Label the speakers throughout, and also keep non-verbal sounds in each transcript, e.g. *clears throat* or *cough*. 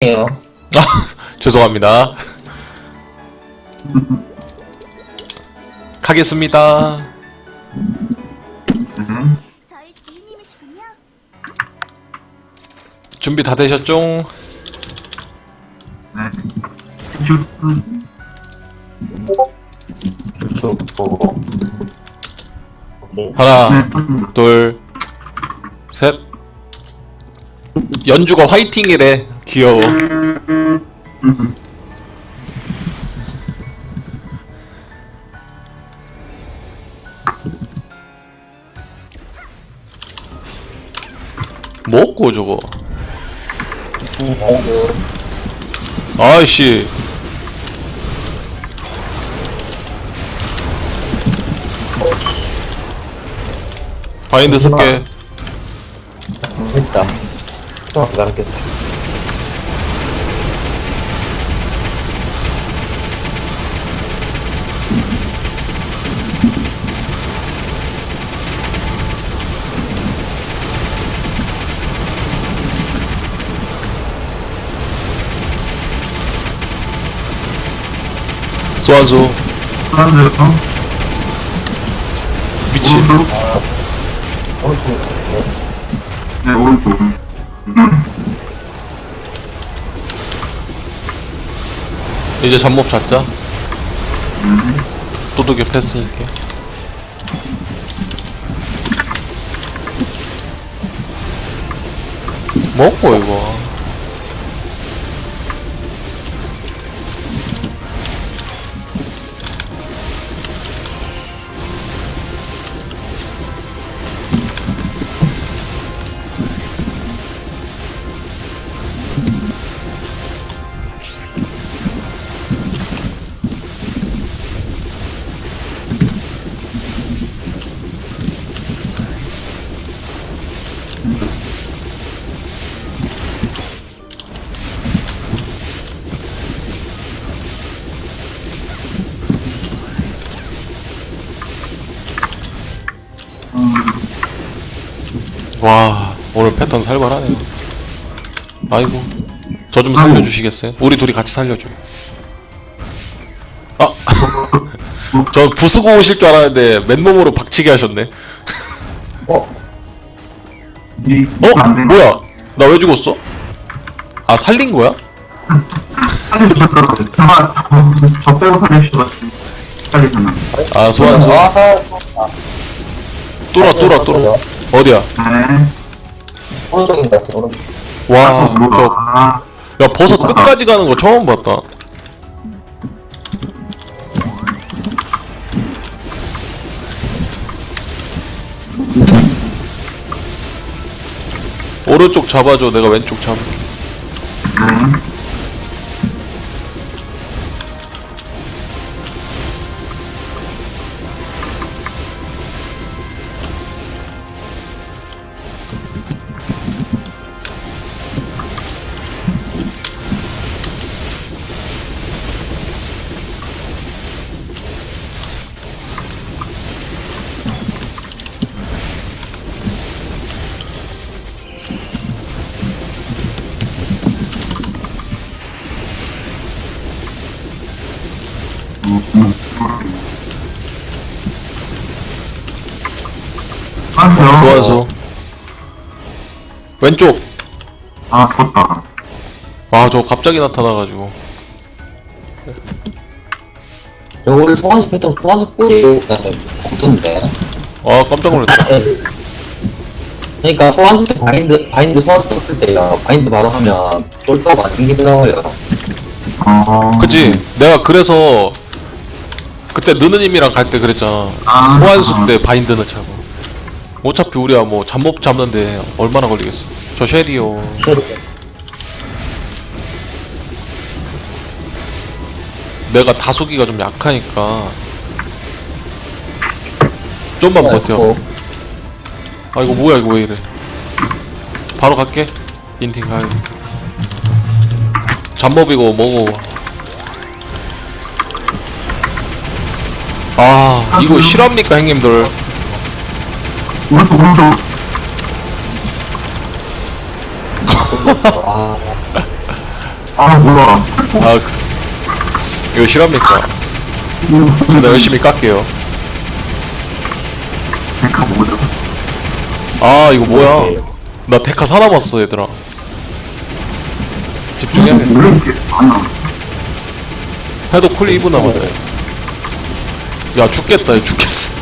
Speaker 1: 에요. *laughs*
Speaker 2: 죄송합니다. *laughs* 가겠습니다.
Speaker 3: 저희.
Speaker 2: 준비 다 되셨죠?
Speaker 1: 오케이.
Speaker 2: 하나. 둘, 셋. 연주가 화이팅이래. 귀여워. 먹고 저거. 아이씨. 바인드 쓸게.
Speaker 1: 했다. 또 가르쳤다.
Speaker 2: 소환수.
Speaker 4: 사람들, 어?
Speaker 2: 미친.
Speaker 4: 오른쪽?
Speaker 1: 오른쪽. 네.
Speaker 4: 네, 오른쪽.
Speaker 2: 이제 잠몹 잡자. 도둑이 패스니까. 먹고 이거. 패턴 살벌하네요. 아이고 저 좀 살려주시겠어요? 우리 둘이 같이 살려줘요. 아, *laughs* 저 부수고 오실 줄 알았는데 맨몸으로 박치게 하셨네.
Speaker 1: 어?
Speaker 4: 이,
Speaker 2: 어? 뭐야? 나 왜 죽었어? 아 살린 거야?
Speaker 4: 살려주셨더라고요. 정말, 저, 저 빼고 살려주셔가지고. 살리셨나?
Speaker 2: 아 소환수
Speaker 1: 아,
Speaker 2: 뚫어 뚫어 뚫어 어디야?
Speaker 4: 네.
Speaker 1: 오른쪽인 것 같아, 오른쪽.
Speaker 4: 어,
Speaker 2: 와. 저,
Speaker 4: 아,
Speaker 2: 야 버섯 끝까지 가는 거 처음 봤다. 오른쪽 잡아줘, 내가 왼쪽 잡을게.
Speaker 4: 네. 안돼요.
Speaker 2: 소환수. 왼쪽.
Speaker 4: 아, 졌다.
Speaker 2: 아, 저 갑자기 나타나가지고.
Speaker 1: 저걸 소환수 패턴, 소환수 뿌리, 나는 없던데.
Speaker 2: 아, 깜짝 놀랐다.
Speaker 1: 그러니까 소환수 때 바인드, 바인드 소환수 썼을 때요. 바인드 바로 하면 똘똘 안 생기더라고요.
Speaker 4: 어.
Speaker 2: 그치? 내가 그래서 그때 느느님이랑 갈 때 그랬잖아.
Speaker 4: 아.
Speaker 2: 소환수 때 바인드 넣자고. 어차피 우리야 뭐 잠복 잡는데 얼마나 걸리겠어. 저 쉘이요. 내가 다수기가 좀 약하니까 좀만 버텨. 아 이거 뭐야 이거 왜 이래? 바로 갈게. 인팅 가요. 잠법이고 뭐고. 아 이거 실합니까 형님들?
Speaker 4: 오른쪽, 오른쪽.
Speaker 1: 아,
Speaker 4: 아, 뭐야.
Speaker 2: 아 그- 이거 실합니까? 나 열심히 깎게요
Speaker 4: 데카 뭐죠?
Speaker 2: 아 이거 뭐야 나 데카 사남았어 얘들아 집중해야겠다
Speaker 4: 왜 이렇게 안 나와?
Speaker 2: 해도 콜리 2분 남았네 야 죽겠다 얘 죽겠어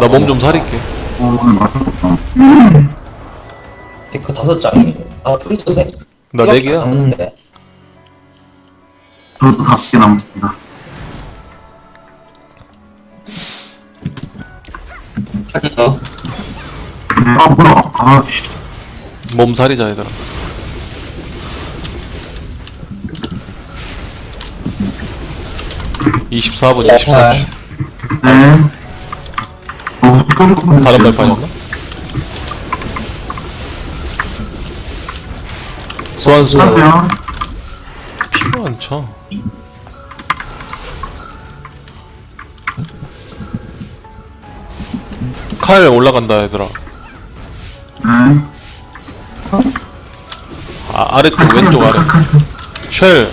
Speaker 2: 나 몸 좀 사릴게
Speaker 4: 어.
Speaker 1: 데크 다섯 장이. 아, 프리처 세.
Speaker 2: 나네 개야
Speaker 1: 남는데.
Speaker 4: 저도 다섯 개 남았습니다. 아, 뭐야. 아, 씨.
Speaker 2: 몸 사리자 얘들아 (24분 24초)
Speaker 4: 네. 어, 또
Speaker 2: 다른 발판이었나? 소환수
Speaker 4: 하세요.
Speaker 2: 피가 안 차. 칼 올라간다 얘들아
Speaker 4: 네.
Speaker 2: 아, 아래쪽 왼쪽 아래 쉘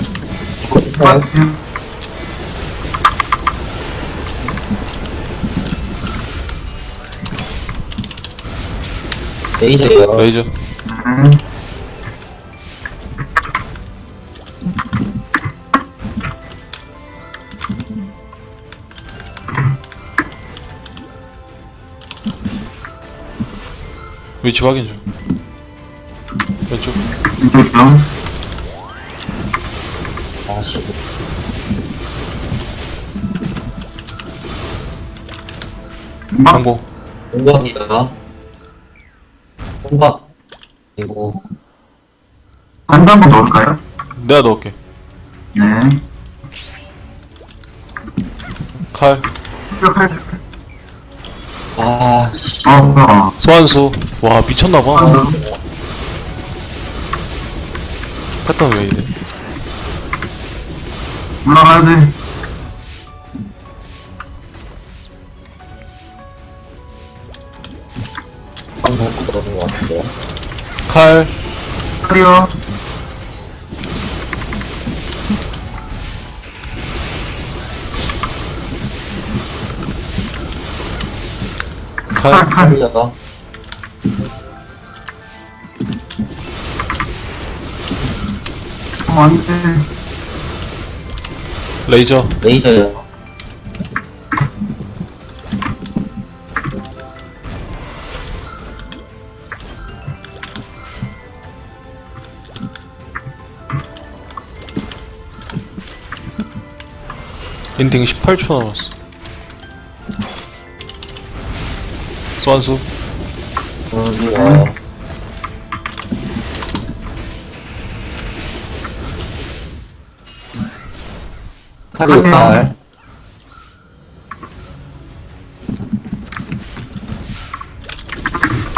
Speaker 1: 레이저예요.
Speaker 2: 레이저 위치 확인 좀 왼쪽
Speaker 4: 이쪽이요.
Speaker 1: 아, 씨.
Speaker 4: 막,
Speaker 2: 항공
Speaker 1: 공박이다. 공박. 그리고
Speaker 4: 반대 한번 넣을까요?
Speaker 2: 내가 넣을게
Speaker 4: 네.
Speaker 2: 칼
Speaker 4: 시작할
Speaker 1: 아, 씨.
Speaker 4: 아, 뭐야.
Speaker 2: 소환수 와 미쳤나봐 패턴 왜 이래
Speaker 4: 올라가야 돼.
Speaker 1: 방금 것 같은데.
Speaker 2: 칼
Speaker 4: 클리어.
Speaker 2: 칼
Speaker 4: 칼.
Speaker 1: 흘려가.
Speaker 4: 어.
Speaker 2: 레이저
Speaker 1: 레이저예요.
Speaker 2: 인팅 18초 남았어 소환수
Speaker 1: 그리고 칼이 칼.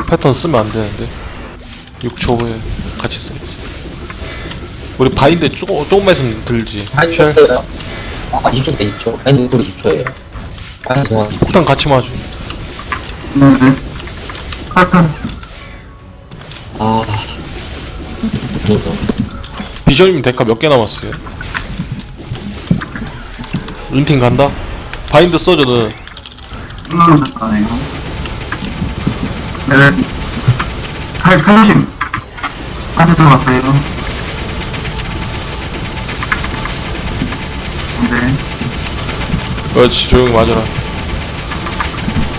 Speaker 2: 패턴 쓰면 안 되는데 6초 후에 같이 써야지 우리 바인드 조금, 조금만 있으면 들지
Speaker 1: 바인드
Speaker 2: 쉘
Speaker 1: 썼어요? 아, 20초 대 20초. 바인드 우리 20초예요. 바인드 정확 20초.
Speaker 2: 폭탄 같이 맞아
Speaker 4: 네, 네.
Speaker 1: 아. 그니까.
Speaker 2: 비전님 데카 몇개 남았어요? 인팅 간다? 바인드 써줘는
Speaker 4: 끝나는 됐다네요. 네. 칼, 칼심. 칼에 들어갔어요. 네.
Speaker 2: 그렇지 조용히 맞아라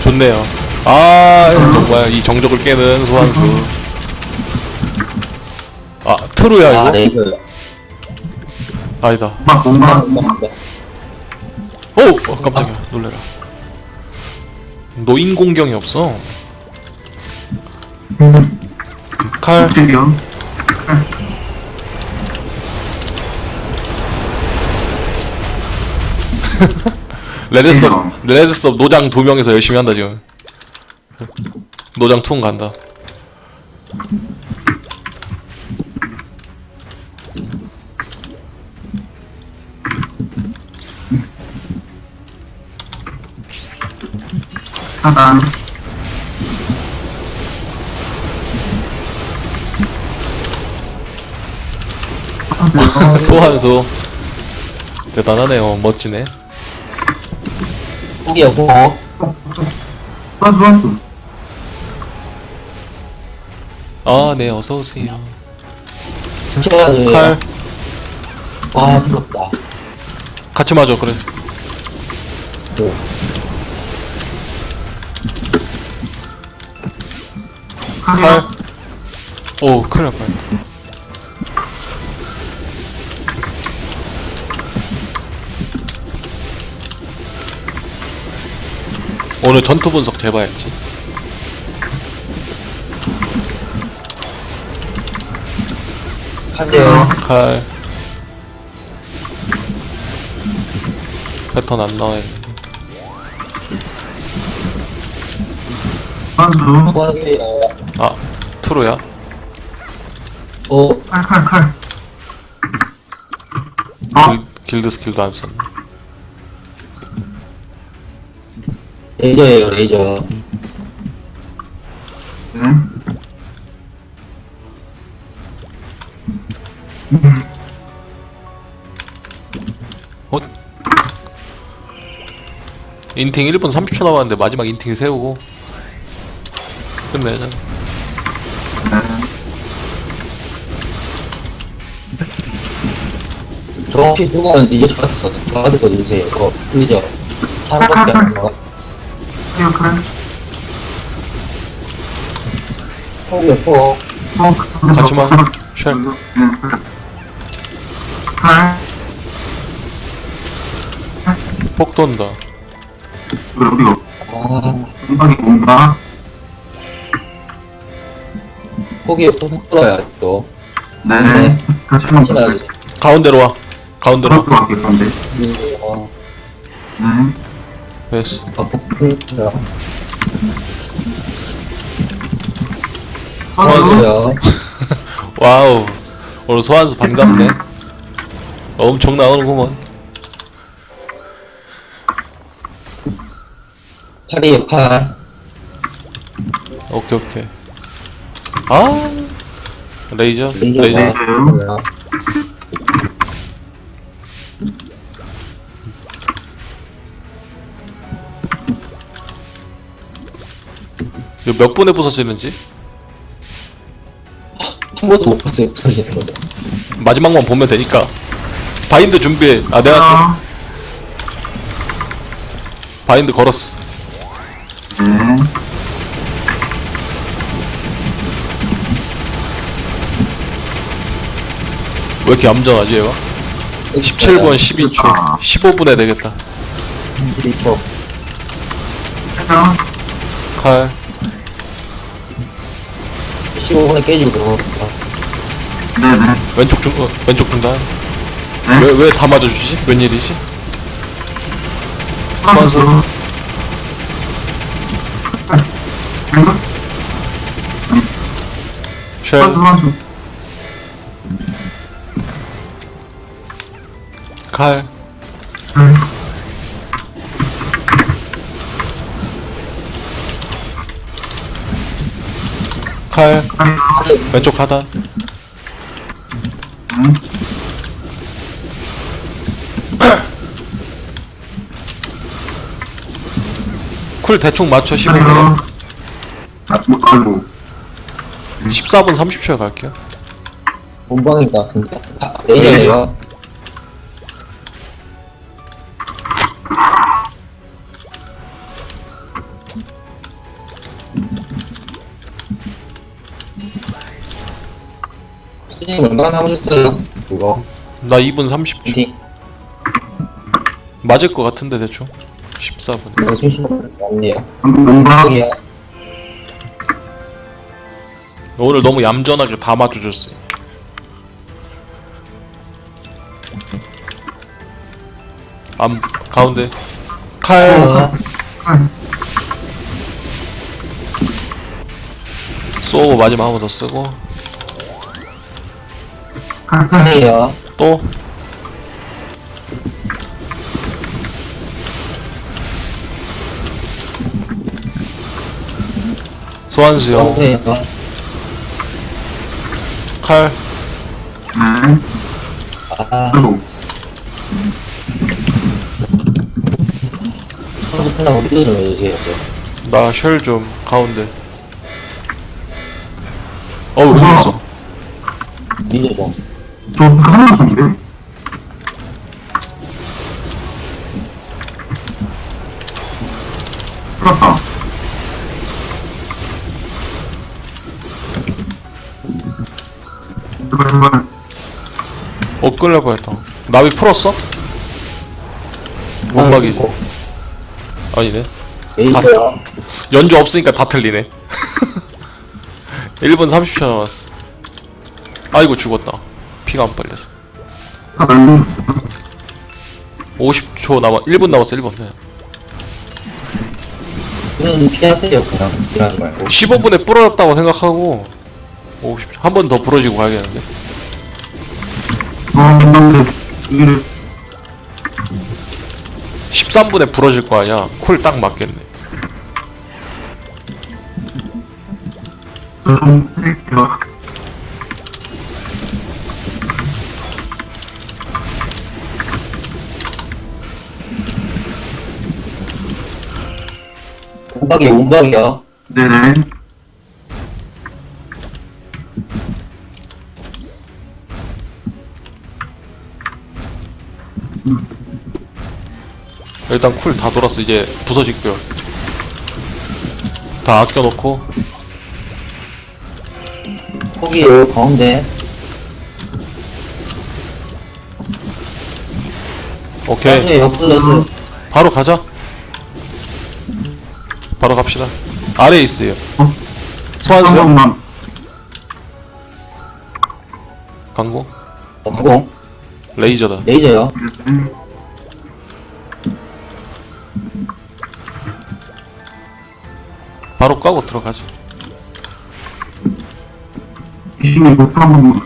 Speaker 2: 좋네요 아 정말 이 정적을 깨는 소환수 아 트루야
Speaker 1: 아,
Speaker 2: 이거?
Speaker 1: 레이저예요.
Speaker 2: 아니다
Speaker 4: 막 뭔가,
Speaker 2: 오! 어, 깜짝이야. 놀래라. 노인 공경이 없어. 칼? *laughs* 레드섭 레드섭 노장 두 명이서 열심히 한다 지금. 노장 투 간다 *laughs*
Speaker 4: 차단.
Speaker 2: 소환수 대단하네요 멋지네.
Speaker 1: 포기야 포
Speaker 4: 선수, 선수.
Speaker 2: 아네 어서오세요.
Speaker 1: 쳐야지
Speaker 2: 칼.
Speaker 1: 아 죽었다.
Speaker 2: 같이 맞아 그래.
Speaker 1: 오.
Speaker 2: 칼. 오, 큰일 날 뻔했다. 오늘 전투 분석 재봐야지.
Speaker 1: 한대요
Speaker 2: 칼. 패턴 안 나와요.
Speaker 1: 소환수야
Speaker 2: 아, 투로야?
Speaker 1: 어
Speaker 4: 칼, 칼, 칼. 아,
Speaker 2: 길, 길드 스킬도 안 썼네.
Speaker 1: 레이저예요 레이저
Speaker 4: 네.
Speaker 2: 어? 인팅 1분 30초 남았는데 마지막 인팅 세우고 끝내자.
Speaker 1: 저 혹시 죽으면 이제 저한테 써 저한테 써주세요 저 레이저 하나밖에 안 나와
Speaker 4: 칼, 칼.
Speaker 1: 포기야 포
Speaker 4: 어, 칼.
Speaker 2: 같이 마. 쉘.
Speaker 4: 네, 칼. 칼.
Speaker 2: 폭 돈다.
Speaker 4: 그래, 우리가
Speaker 1: 아
Speaker 4: 공방이 뭔가?
Speaker 1: 포기야 포 풀어야 또
Speaker 4: 네.
Speaker 1: 네.
Speaker 4: 같이 한번
Speaker 1: 같이
Speaker 2: 가운데로 와. 가운데로 와.
Speaker 4: 들어갈게, 그런데.
Speaker 1: 어,
Speaker 4: 네.
Speaker 2: 됐어.
Speaker 1: 아 포기야
Speaker 4: 선수.
Speaker 1: 도와줘요 *laughs*
Speaker 2: 와우. 오늘 소환수 반갑네. 엄청 나오는구먼.
Speaker 1: 팔이에요 팔
Speaker 2: 오케이, 오케이. 아. 레이저?
Speaker 1: 레이저. 뭐야
Speaker 2: 이거 몇 분에 부서지는지?
Speaker 1: 한 번도 못 봤어요 부서지는 거죠
Speaker 2: 마지막만 보면 되니까. 바인드 준비해. 아, 내가.
Speaker 4: 아,
Speaker 2: 바인드 걸었어.
Speaker 4: 네.
Speaker 2: 왜 이렇게 얌전하지, 얘가? 17분 12초. 15분에 되겠다.
Speaker 1: 12초
Speaker 4: 해당.
Speaker 2: 칼.
Speaker 1: 15분에 깨지고 들어오니까
Speaker 4: 네네.
Speaker 2: 왼쪽 중, 어, 왼쪽 중단.
Speaker 4: 네.
Speaker 2: 왜, 왜 다 맞아주지? 웬일이지?
Speaker 4: 선수. 이거?
Speaker 2: 쉘.
Speaker 4: 선수.
Speaker 2: 칼.
Speaker 4: 네.
Speaker 2: 칼.
Speaker 4: 칼.
Speaker 2: 왼쪽 하단.
Speaker 4: 음. *clears throat*
Speaker 2: 쿨 대충 맞춰 15분에.
Speaker 4: 칼. 아, 뭐, 아이고.
Speaker 2: 14분 30초에 갈게요.
Speaker 1: 본방인 것 같은데 아, 레이저예요 선생님 얼마나 남으셨어요? 그거
Speaker 2: 나 2분 30초.
Speaker 1: 미팅
Speaker 2: 맞을 것 같은데 대충. 14분에.
Speaker 1: 내가 맞네요
Speaker 4: 방금 뭔가?
Speaker 1: 포기야
Speaker 2: 오늘 너무 얌전하게 다 맞춰줬어요. 암 가운데 칼
Speaker 1: 어,
Speaker 4: 칼.
Speaker 2: 쏘고 마지막 한 번 더 쓰고
Speaker 4: 칼, 칼.
Speaker 1: 칼이에요
Speaker 2: 또 소환수요.
Speaker 1: 네.
Speaker 2: 칼.
Speaker 4: 네.
Speaker 1: 아,
Speaker 4: 그리고,
Speaker 1: 선수 끝나고 리드 좀 해주세요. 저.
Speaker 2: 나 쉘 좀 가운데. 어우 왜 있어?
Speaker 1: 리드 좀.
Speaker 4: 저 하나 같은데? 풀었다. 제발, 제발.
Speaker 2: 어 끌려 뻔했다. 나비 풀었어? 못박이지. 아니네.
Speaker 1: 에이드야.
Speaker 2: 연주 없으니까 다 틀리네. *laughs* 1분 30초 남았어. 아이고 죽었다. 피가 안 빨려서.
Speaker 4: 다 날린,
Speaker 2: 50초 남아 1분 남았어 1분. 네.
Speaker 1: 그는 피하세요. 그냥 딜하지 말고.
Speaker 2: 15분에 부러졌다고 생각하고 50초 한 번 더 부러지고 가야겠는데.
Speaker 4: 어, 근데, 이게,
Speaker 2: 13분에 부러질 거 아니야. 쿨 딱 맞겠네.
Speaker 4: 저
Speaker 1: 운박이야, 운박이야.
Speaker 4: 네네.
Speaker 2: 일단 쿨 다 돌았어. 이제 부서질게요. 다 아껴놓고
Speaker 1: 거기 요, 가운데.
Speaker 2: 오케이
Speaker 1: 역드렸어.
Speaker 2: 바로 가자. 바로 갑시다. 아래에 있어요.
Speaker 4: 어? 한
Speaker 2: 소환수요?
Speaker 4: 번만.
Speaker 2: 강공
Speaker 1: 어.
Speaker 2: 레이저다.
Speaker 1: 레이저요.
Speaker 4: 네.
Speaker 2: 바로 까고 들어가죠.
Speaker 4: 귀신이 번만.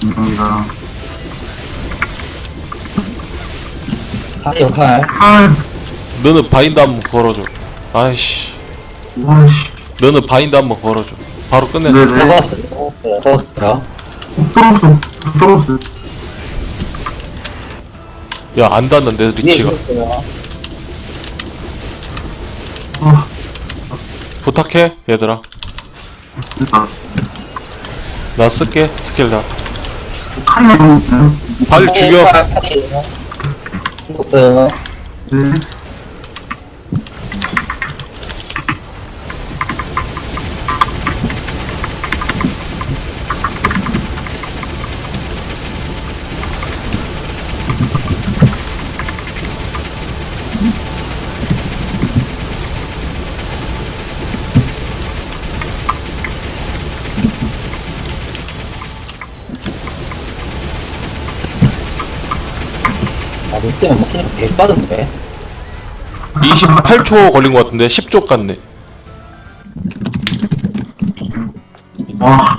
Speaker 4: 감사합니다.
Speaker 1: 칼이요, 칼.
Speaker 4: 칼.
Speaker 2: 너는 바인드 한 번 걸어줘. 아이씨.
Speaker 4: 와씨.
Speaker 2: 너는 바인드 한 번 걸어줘. 바로 끝내자.
Speaker 4: 네네.
Speaker 1: 떠갔어요, 떠갔어요, 떠갔어요.
Speaker 4: 떨어졌어. 떨어졌어.
Speaker 2: 야, 안 닿는데, 리치가.
Speaker 4: 아,
Speaker 2: 부탁해, 얘들아. 나 쓸게, 스킬 다.
Speaker 4: 칼이 너무,
Speaker 2: 죽여.
Speaker 1: 죽었어요.
Speaker 4: 네.
Speaker 1: 아, 너 때문에 먹히니까 되게 빠른데?
Speaker 2: 28초 걸린 것 같은데, 10쪽 같네.
Speaker 4: 와,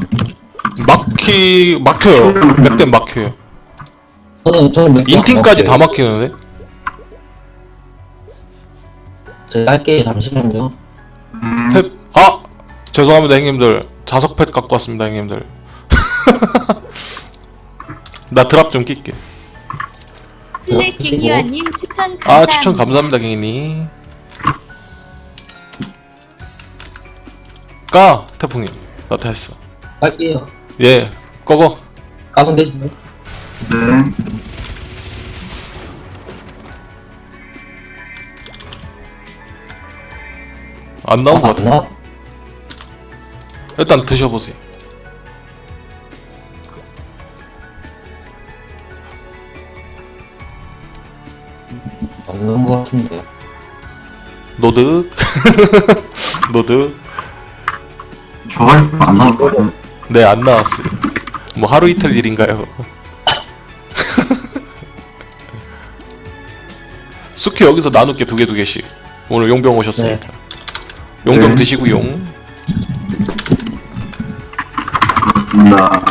Speaker 2: 막히, 막혀요. 몇대 막혀요.
Speaker 1: 저는, 저는 몇
Speaker 2: 인팅까지
Speaker 1: 다막
Speaker 2: 막히는데?
Speaker 1: 제가 할게요, 잠시만요.
Speaker 2: 펫, 아! 죄송합니다, 형님들. 자석 펫 갖고 왔습니다, 형님들. *laughs* 나 드랍 좀 낄게.
Speaker 3: 플랫 갱유아님 추천 감사합니다.
Speaker 2: 아, 추천 감사합니다, 경이님. 까, 태풍님. 나 다 했어.
Speaker 1: 갈게요.
Speaker 2: 예, 꺼거.
Speaker 1: 까면 되죠.
Speaker 4: 네.
Speaker 2: 안 나온 것
Speaker 1: 아,
Speaker 2: 같은데.
Speaker 1: 나
Speaker 2: 일단 드셔보세요. *laughs*
Speaker 1: 안 나온 것 같은데.
Speaker 2: 노득. 노득.
Speaker 4: 저가 있으면 안 나올 거 같아.
Speaker 2: 네, 안 나왔어요. 뭐 하루 이틀 일인가요? *laughs* 수큐 여기서 나눌게 두 개 두 개씩. 오늘 용병 오셨으니까. 용병
Speaker 4: 네.
Speaker 2: 드시고 용.
Speaker 4: 맞습니다.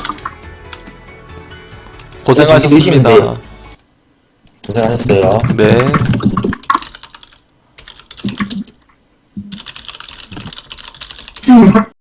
Speaker 2: 고생하셨습니다.
Speaker 1: 드시면 돼요. 고생하셨어요.
Speaker 2: 네.
Speaker 4: 음.